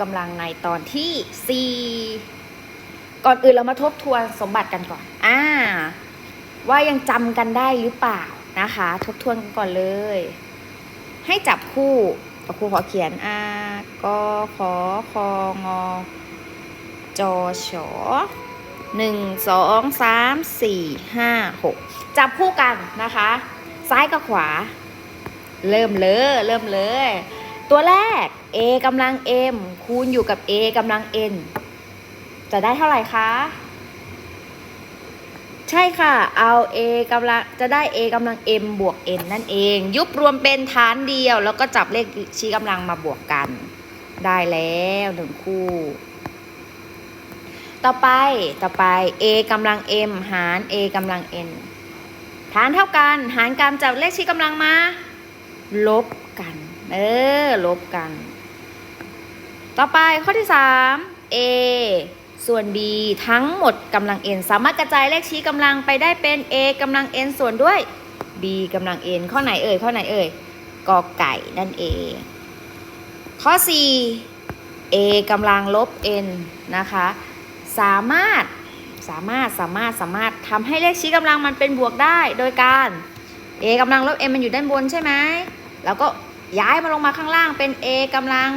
กำลังในตอนที่ 4 ก่อนอื่นเรามาทบทวนสมบัติกันก่อน อ่า ว่ายังจำกันได้หรือเปล่านะคะ ทบทวนกันก่อนเลย ให้จับคู่ครูขอเขียนอากขอคองอจอชอหนึ่งสองสามสี่ห้าหกจับคู่กันนะคะ ซ้ายกับขวา เริ่มเลย เริ่มเลย ตัวแรก a กำลัง m คูณอยู่กับ a กำลัง n จะได้เท่าไหร่คะ ใช่ค่ะ เอา a กำลังจะได้ a กำลัง m บวก n นั่นเอง ยุบรวมเป็นฐานเดียว แล้วก็จับเลขชี้กำลังมาบวกกัน ได้แล้วหนึ่งคู่ ต่อไปต่อไป a กำลัง m หาร a กำลัง n ฐานเท่ากัน หารกันจับเลขชี้กำลังมา ลบกัน เออ ลบกัน ต่อไปข้อที่ 3 a ส่วน b ทั้งหมดกำลัง n สามารถกระจายเลขชี้กำลังไปได้เป็น a กำลัง n ส่วนด้วย b กำลัง n ข้อไหนเอ่ย ข้อไหนเอ่ยกอไก่นั่นเอง ข้อ 4 a กำลังลบ n นะคะ สามารถสามารถสามารถสามารถทำให้เลขชี้กำลังมันเป็นบวกได้ โดยการ a กำลังลบ n มันอยู่ด้านบนใช่ไหมแล้วก็ ย้ายมาลงมาข้างล่างเป็น a กำลัง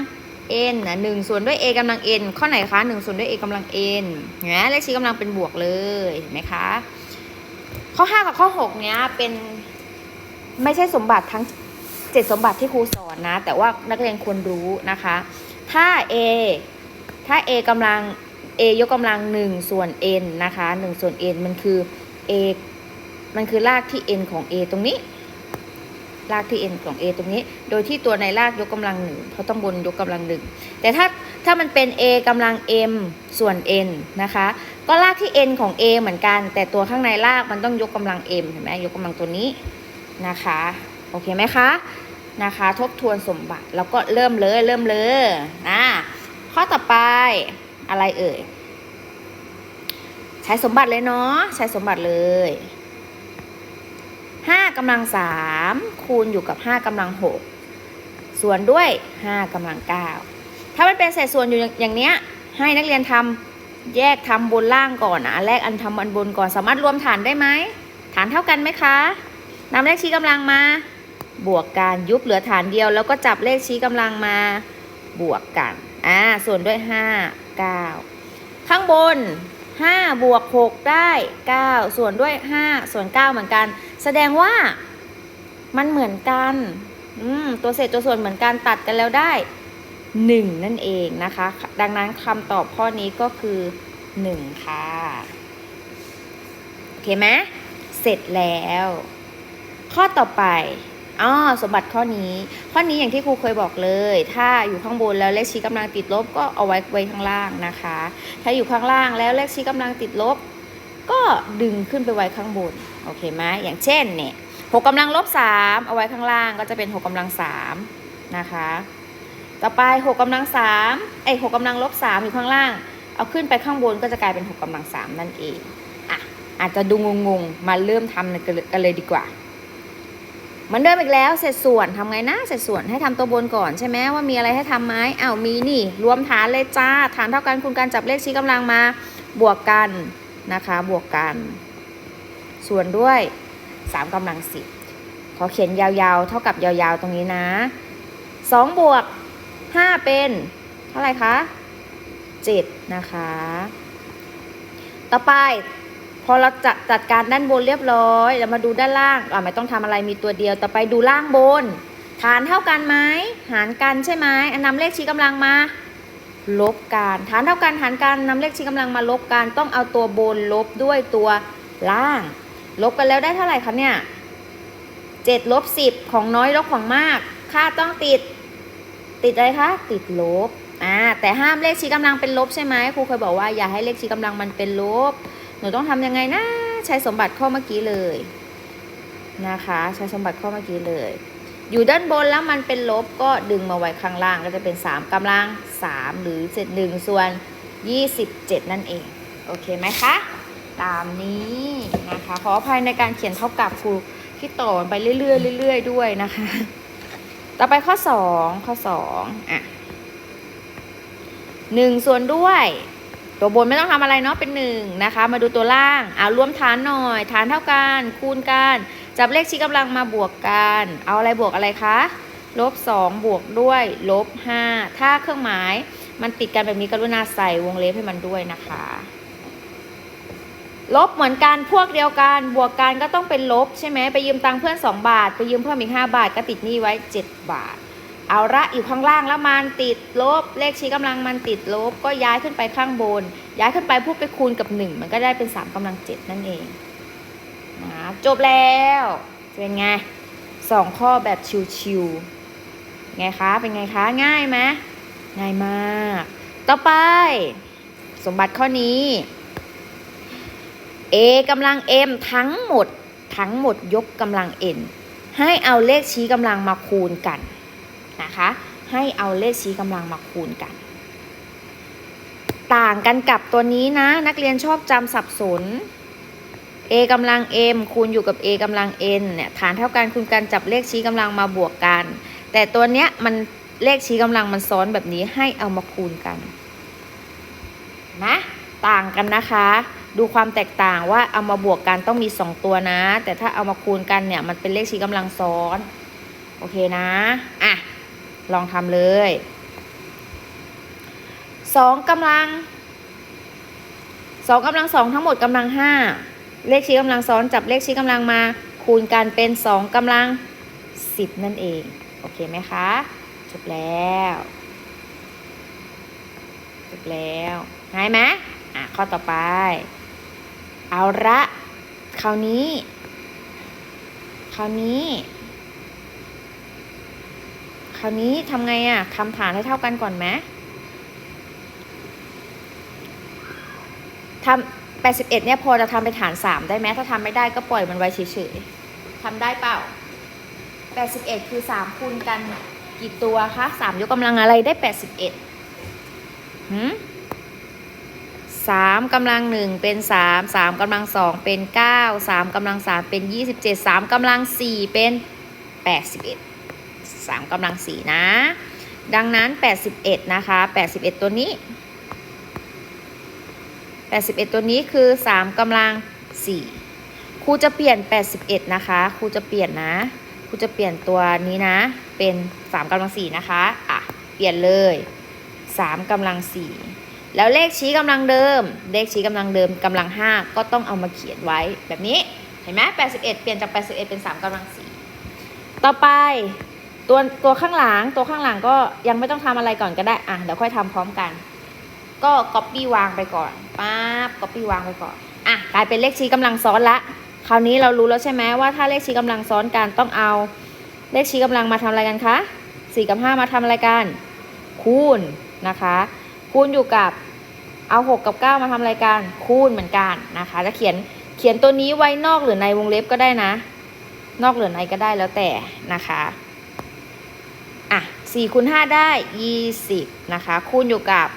n นะหนึ่งส่วนด้วย a กำลัง n ข้อไหนคะหนึ่งส่วนด้วย a กำลัง n เห็นไหมเลขชี้กำลังเป็นบวกเลยเห็นไหมคะ ข้อ 5 กับข้อ 6 เนี้ยเป็นไม่ใช่สมบัติทั้ง 7 สมบัติที่ครูสอนนะ แต่ว่านักเรียนควรรู้นะคะ ถ้า a ถ้า a กำลัง a ยกกำลัง 1 ส่วน n นะคะ 1 ส่วน n มันคือ a มันคือรากที่ n ของ a ตรงนี้ รากที่ n ของ a ตรงนี้ โดยที่ตัวในรากยกกำลังหนึ่งเพราะต้องบนยกกำลังหนึ่งแต่ถ้าถ้ามันเป็น a กำลัง m ส่วน n นะคะ ก็รากที่ n ของ a เหมือนกัน แต่ตัวข้างในรากมันต้องยกกำลัง m เห็นไหมยกกำลังตัวนี้นะคะโอเคไหมคะนะคะ ทบทวนสมบัติแล้วก็เริ่มเลยเริ่มเลยนะข้อต่อไปอะไรเอ่ยใช้สมบัติเลยเนาะใช้สมบัติเลยห้ากำลังสาม คูณอยู่กับห้ากำลังหกส่วนด้วยห้ากำลังเก้าถ้ามันเป็นเศษส่วนอยู่อย่างเนี้ยให้นักเรียนทำแยกทำบนล่างก่อนนะอันแรกอันทำอันบนก่อนสามารถรวมฐานได้ไหมฐานเท่ากันไหมคะนำเลขชี้กำลังมา บวกกันยุบเหลือฐานเดียว แล้วก็จับเลขชี้กำลังมาบวกกันอ่าส่วนด้วยห้าเก้าข้างบน5บวก6ได้ 9 ส่วนด้วย 5 ส่วน 9 เหมือนกัน แสดงว่า มันเหมือนกัน อืม ตัวเศษตัวส่วนเหมือนกันตัดกันแล้วได้1นั่นเองนะคะ ดังนั้นคำตอบข้อนี้ก็คือ1ค่ะโอเคไหมเสร็จแล้ว ข้อต่อไปอ๋อสมบัติข้อนี้ ข้อนี้อย่างที่ครูเคยบอกเลย ถ้าอยู่ข้างบนแล้วเลขชี้กำลังติดลบก็เอาไว้ไว้ข้างล่างนะคะ ถ้าอยู่ข้างล่างแล้วเลขชี้กำลังติดลบ ก็ดึงขึ้นไปไว้ข้างบน โอเคไหมอย่างเช่นเนี่ย หกกำลังลบสามเอาไว้ข้างล่างก็จะเป็นหกกำลังสามนะคะ ต่อไปหกกำลังสามไอหกกำลังลบสามอยู่ข้างล่าง เอาขึ้นไปข้างบนก็จะกลายเป็นหกกำลังสามนั่นเองอะอาจจะดูงงๆ มาเริ่มทำกันเลยดีกว่าเหมือนเดิมอีกแล้วเศษส่วนทำไงนะเศษส่วนให้ทำตัวบนก่อนใช่ไหมว่ามีอะไรให้ทำไหมอ้าวมีนี่ รวมฐานเลยจ้าฐานเท่ากันคูณกันจับเลขชี้กำลังมา บวกกันนะคะ บวกกัน ส่วนด้วย 3กำลังสิบขอเขียนยาวๆ เท่ากับยาวๆ ตรงนี้นะ 2 บวก 5 เป็น เท่าไหร่คะ 7 นะคะ ต่อไปพอเราจัดจัดการด้านบนเรียบร้อยแล้วมาดูด้านล่างอ่าไม่ต้องทำอะไรมีตัวเดียว ต่อไปดูล่างบน ฐานเท่ากันไหมหารกันใช่ไหมอันนำเลขชี้กำลังมา ลบกันฐานเท่ากันหารกันนำเลขชี้กำลังมาลบกันต้องเอาตัวบนลบด้วยตัวล่าง ลบกันแล้วได้เท่าไหร่คะเนี่ยเจ็ดลบสิบของน้อยลบของมาก ค่าต้องติด ติดอะไรคะ ติดลบ อ่า แต่ห้ามเลขชี้กำลังเป็นลบใช่ไหมครูเคยบอกว่าอย่าให้เลขชี้กำลังมันเป็นลบ หนูต้องทำยังไงนะ ใช้สมบัติข้อเมื่อกี้เลยนะคะ ใช้สมบัติข้อเมื่อกี้เลย อยู่ด้านบนแล้วมันเป็นลบก็ดึงมาไว้ข้างล่างก็จะเป็น 3กำลัง 3 หรือเศษหนึ่งส่วน 27 นั่นเอง โอเคไหมคะ ตามนี้นะคะ ขออภัยในการเขียนเท่ากับครูที่ต่อไปเรื่อยๆเรื่อยๆด้วยนะคะ ต่อไปข้อ2ข้อ2อะ1ส่วนด้วย ตัวบนไม่ต้องทำอะไรเนาะเป็น1นะคะ มาดูตัวล่างเอารวมฐานหน่อย ฐานเท่ากัน คูณกันจับเลขชี้กำลังมาบวกกัน เอาอะไรบวกอะไรคะลบ2บวกด้วยลบ5ถ้าเครื่องหมายมันติดกันแบบนี้กรุณาใส่วงเล็บให้มันด้วยนะคะ ลบเหมือนกันพวกเดียวกัน บวกกันก็ต้องเป็นลบใช่ไหมไปยืมตังค์เพื่อน 2 บาท ไปยืมเพิ่มอีก 5 บาท ก็ติดหนี้ไว้ 7 บาท เอาละอยู่ข้างล่างแล้วมันติดลบ เลขชี้กำลังมันติดลบ ก็ย้ายขึ้นไปข้างบน ย้ายขึ้นไปพูดไปคูณกับ 1 มันก็ได้เป็น 3กำลัง 7 นั่นเองนะจบแล้วเป็นไงสองข้อแบบชิวๆไงคะเป็นไงคะง่ายไหมง่ายมาก ต่อไป สมบัติข้อนี้ a กำลัง m ทั้งหมดทั้งหมดยกกำลัง n ให้เอาเลขชี้กำลังมาคูณกันนะคะ ให้เอาเลขชี้กำลังมาคูณกัน ต่างกันกับตัวนี้นะ นักเรียนชอบจำสับสน a กำลัง m คูณอยู่กับ a กำลัง n เนี่ยฐานเท่ากันคูณกันจับเลขชี้กำลังมาบวกกัน แต่ตัวเนี้ยมันเลขชี้กำลังมันซ้อนแบบนี้ให้เอามาคูณกันนะต่างกันนะคะ ดูความแตกต่างว่าเอามาบวกกันต้องมี 2 ตัวนะ แต่ถ้าเอามาคูณกันเนี่ยมันเป็นเลขชี้กำลังซ้อน โอเคนะ อะ ลองทำเลย2กำลัง2กำลังสองทั้งหมดกำลัง 5 เลขชี้กำลังซ้อนจับเลขชี้กำลังมา คูณกันเป็น 2กำลัง 10 นั่นเอง โอเคไหมคะ จบแล้ว จบแล้วหายไหมอะข้อต่อไป เอาละคราวนี้ คราวนี้ คราวนี้ทำไงอะคำฐานให้เท่ากันก่อนไหมทำ81เอ็ดเนี่ยพอจะทำเป็นฐาน3ได้ไหมถ้าทำไม่ได้ก็ปล่อยมันไว้เฉยๆทำได้เปล่า81คือ3คูณกันกี่ตัวคะ3ยกกำลังอะไรได้81หืม สามกำลังหนึ่งเป็นสามสามกำลังสองเป็นเก้าสามกำลังสามเป็นยี่สิบเจ็ดสามกำลังสี่เป็นแปดสิบเอ็ดสามกำลังสี่นะ ดังนั้นแปดสิบเอ็ดนะคะแปดสิบเอ็ดตัวนี้แปดสิบเอ็ดตัวนี้คือสามกำลังสี่ครูจะเปลี่ยนแปดสิบเอ็ดนะคะครูจะเปลี่ยนนะครูจะเปลี่ยนตัวนี้นะ เป็นสามกำลังสี่นะคะอะเปลี่ยนเลยสามกำลังสี่ แล้วเลขชี้กำลังเดิม เลขชี้กำลังเดิมกำลัง 5 ก็ต้องเอามาเขียนไว้แบบนี้ เห็นไหม81เปลี่ยนจาก81เป็น3กำลัง4ต่อไปตัวตัวข้างหลังตัวข้างหลังก็ยังไม่ต้องทำอะไรก่อนก็ได้ อะเดี๋ยวค่อยทำพร้อมกัน ก็ copy วางไปก่อนป๊าบ copy วางไปก่อน อะกลายเป็นเลขชี้กำลังซ้อนละ คราวนี้เรารู้แล้วใช่ไหมว่าถ้าเลขชี้กำลังซ้อนกันต้องเอาเลขชี้กำลังมาทำอะไรกันคะ4กับ5มาทำอะไรกัน คูณนะคะ คูณอยู่กับเอา 6 กับ 9 มาทำรายการคูณเหมือนกันนะคะ จะเขียนเขียนตัวนี้ไว้นอกหรือในวงเล็บก็ได้นะ นอกหรือในก็ได้แล้วแต่นะคะอะ4คูณ5ได้ 20 นะคะ คูณอยู่กับ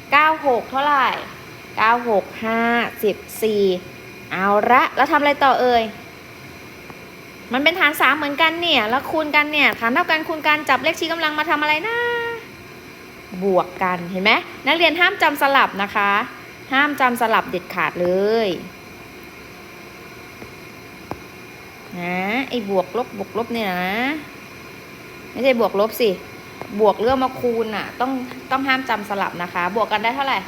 9 6 เท่าไหร่ 9 6 54 เอาละแล้วทำอะไรต่อเอ่ย มันเป็นฐาน 3 เหมือนกันเนี่ย แล้วคูณกันเนี่ย ฐานเท่ากันคูณกันจับเลขชี้กำลังมาทำอะไรนะ บวกกันเห็นไหมนักเรียนห้ามจำสลับนะคะ ห้ามจำสลับเด็ดขาดเลยนะไอ้บวกลบบวกลบเนี่ยนะ ไม่ใช่บวกลบสิ บวกเรื่องมาคูณน่ะ ต้องต้องห้ามจำสลับนะคะ บวกกันได้เท่าไหร่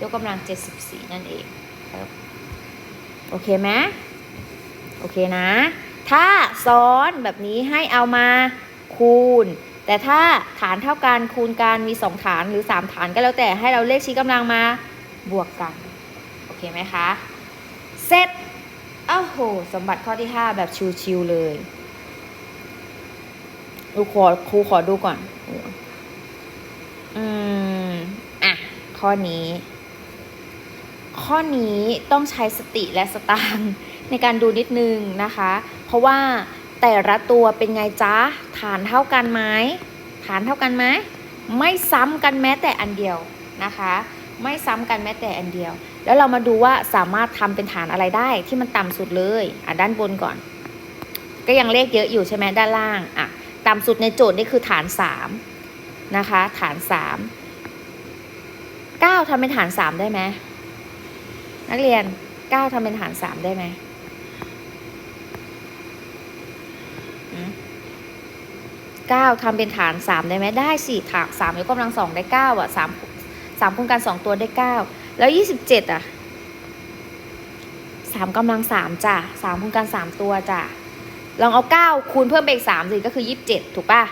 ยกกำลัง74นั่นเองครับโอเคไหมโอเคนะ ถ้าซ้อนแบบนี้ให้เอามาคูณ แต่ถ้าฐานเท่ากันคูณกันมี 2 ฐานหรือ 3 ฐานก็แล้วแต่ให้เราเลขชี้กำลังมาบวกกัน โอเคไหมคะเสร็จอ้าโห สมบัติข้อที่ 5 แบบชิวๆเลยดูขอครูขอดูก่อน อืม อะ ข้อนี้ ข้อนี้ต้องใช้สติและสตางในการดูนิดนึงนะคะ เพราะว่า แต่ละตัวเป็นไงจ๊ะฐานเท่ากันไหมฐานเท่ากันไหมไม่ซ้ำกันแม้แต่อันเดียวนะคะ ไม่ซ้ำกันแม้แต่อันเดียว แล้วเรามาดูว่าสามารถทำเป็นฐานอะไรได้ที่มันต่ำสุดเลยอะด้านบนก่อน ก็ยังเลขเยอะอยู่ใช่ไหมด้านล่างอะต่ำสุดในโจทย์นี่คือฐาน3นะคะ ฐาน3าทำเป็นฐานสามได้ไหมนักเรียนเก้าทำเป็นฐานสามได้ไหม 9 ทำเป็นฐาน 3 ได้ไหมได้สี่ฐานสามยกกำลังสองได้ 9 อะ 3 3คูณกัน 2 ตัวได้ 9 แล้ว 27 อะ 3กำลัง 3จ้ะ3คูณกัน 3 ตัวจ้ะลองเอา 9 คูณเพิ่มไปอีก3สิก็คือ 27 ถูกป่ะ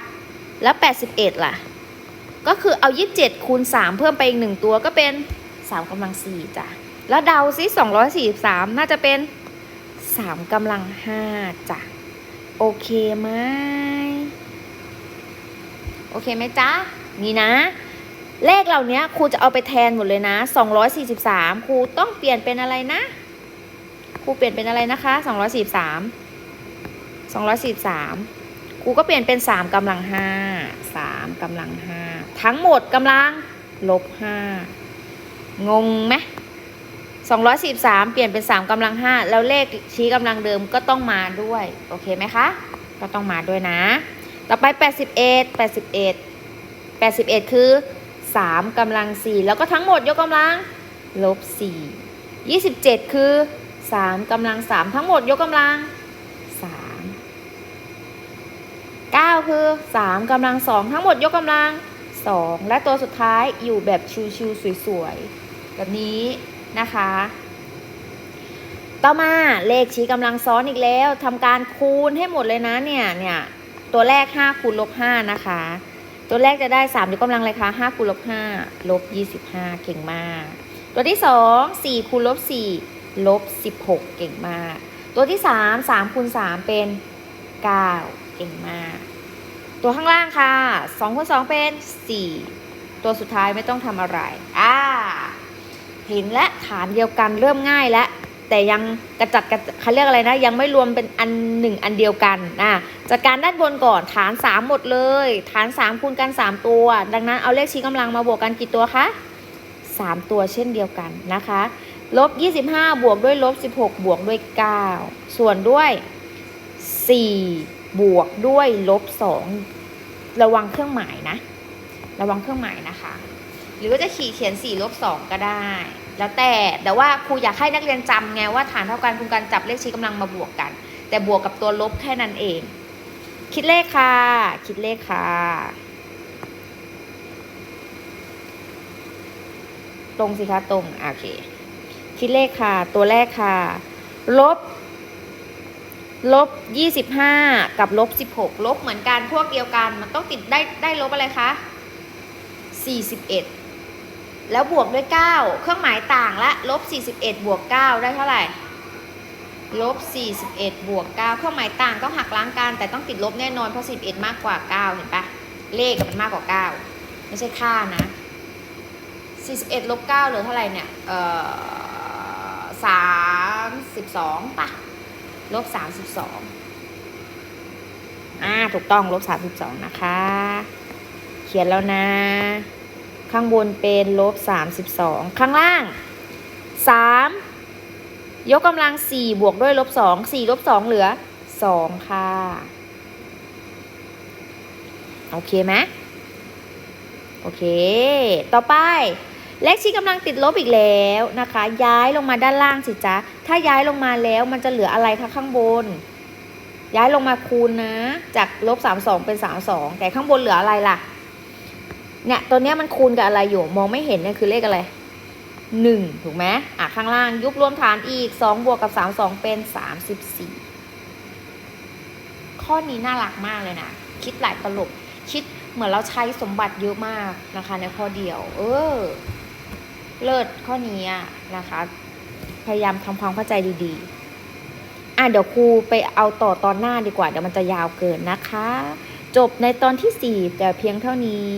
แล้ว 81 ล่ะ ก็คือเอา 27 คูณ 3 เพิ่มไปอีก 1 ตัวก็เป็น 3กำลัง4จ้ะแล้วเดาซิ243 น่าจะเป็น 3กำลัง5จ้ะโอเคมาก โอเคไหมจ๊ะ นี่นะ เลขเหล่านี้ครูจะเอาไปแทนหมดเลยนะ 243 ครูต้องเปลี่ยนเป็นอะไรนะ ครูเปลี่ยนเป็นอะไรนะคะ 243 243 ครูก็เปลี่ยนเป็น 3กำลัง 5 3กำลัง 5 ทั้งหมดกำลังลบ 5 งงไหม243 เปลี่ยนเป็น 3กำลัง 5 แล้วเลขชี้กำลังเดิมก็ต้องมาด้วย โอเคไหมคะ ก็ต้องมาด้วยนะ ต่อไป 81 81 81 คือ 3กำลัง 4 แล้วก็ทั้งหมดยกกำลังลบ 4 27 คือ 3กำลัง 3 ทั้งหมดยกกำลัง 3 9 คือ 3กำลัง 2 ทั้งหมดยกกำลัง 2 และตัวสุดท้ายอยู่แบบชิวๆสวยๆ แบบนี้นะคะ ต่อมาเลขชี้กำลังซ้อนอีกแล้วทำการคูณให้หมดเลยนะเนี่ยเนี่ย ตัวแรก5คูณลบ5นะคะ ตัวแรกจะได้3ยกกำลังเลยค่ะ5คูณลบ5ลบ25 เก่งมาก ตัวที่ 2 4คูณลบ4ลบ16 เก่งมาก ตัวที่ 3 3คูณ3เป็น 9 เก่งมาก ตัวข้างล่างค่ะ2คูณ2เป็น 4 ตัวสุดท้ายไม่ต้องทำอะไร อ่า เห็นและฐานเดียวกันเริ่มง่ายแล้ว แต่ยังกระจัดกระเขาเรียกอะไรนะ ยังไม่รวมเป็นอันหนึ่งอันเดียวกันนะจัดการด้านบนก่อนฐาน 3 หมดเลย ฐาน 3 คูณกัน 3 ตัว ดังนั้นเอาเลขชี้กำลังมาบวกกันกี่ตัวคะ3 ตัวเช่นเดียวกันนะคะลบ25 บวกด้วยลบ16 บวกด้วย 9 ส่วนด้วย 4 บวกด้วยลบ2ระวังเครื่องหมายนะ ระวังเครื่องหมายนะคะ หรือว่าจะขีดเขียน4ลบ2ก็ได้ แล้วแต่แต่ว่าครูอยากให้นักเรียนจำไงว่าฐานเท่ากันคูณกันจับเลขชี้กำลังมาบวกกัน แต่บวกกับตัวลบแค่นั้นเอง คิดเลขค่ะ คิดเลขค่ะ ตรงสิคะตรงโอเคคิดเลขค่ะ ตัวแรกค่ะ ลบลบยี่สิบห้ากับลบสิบหกลบเหมือนกันพวกเดียวกัน มันต้องติดได้ได้ลบอะไรคะสี่สิบเอ็ด แล้วบวกด้วยเก้าเครื่องหมายต่างละลบสี่สิบเอ็ดบวกเก้าได้เท่าไหร่ ลบสี่สิบเอ็ดบวกเก้าเครื่องหมายต่างต้องหักล้างกัน แต่ต้องติดลบแน่นอนเพราะสิบเอ็ดมากกว่าเก้าเห็นปะเลขกับมันมากกว่าเก้าไม่ใช่ค่านะ 41 ลบ 9 เหลือเท่าไหร่เนี่ย เอ่อ 32ปะลบ 32 อ่า ถูกต้องลบ 32 นะคะ เขียนแล้วนะ ข้างบนเป็นลบ 32 ข้างล่าง 3 ยกกำลัง 4 บวกด้วยลบ 2 4 ลบ 2 เหลือ 2 ค่ะ โอเคไหมโอเค ต่อไป เลขชี้กำลังติดลบอีกแล้วนะคะ ย้ายลงมาด้านล่างสิจ๊ะ ถ้าย้ายลงมาแล้วมันจะเหลืออะไรคะข้างบน ย้ายลงมาคูณนะ จากลบสามสองเป็นสามสองแต่ข้างบนเหลืออะไรล่ะ เนี่ยตัวเนี้ยมันคูณกับอะไรอยู่มองไม่เห็นเนี่ยคือเลขอะไรหนึ่งถูกไหมอะข้างล่างยุบรวมฐานอีกสองบวกกับสามสองเป็นสามสิบสี่ข้อนี้น่ารักมากเลยนะ คิดหลายตลบคิดเหมือนเราใช้สมบัติเยอะมากนะคะ ในข้อเดียว เออ เลิศข้อนี้อะนะคะ พยายามทำความเข้าใจดีๆ อะเดี๋ยวครูไปเอาต่อตอนหน้าดีกว่า เดี๋ยวมันจะยาวเกินนะคะ จบในตอนที่4แต่เพียงเท่านี้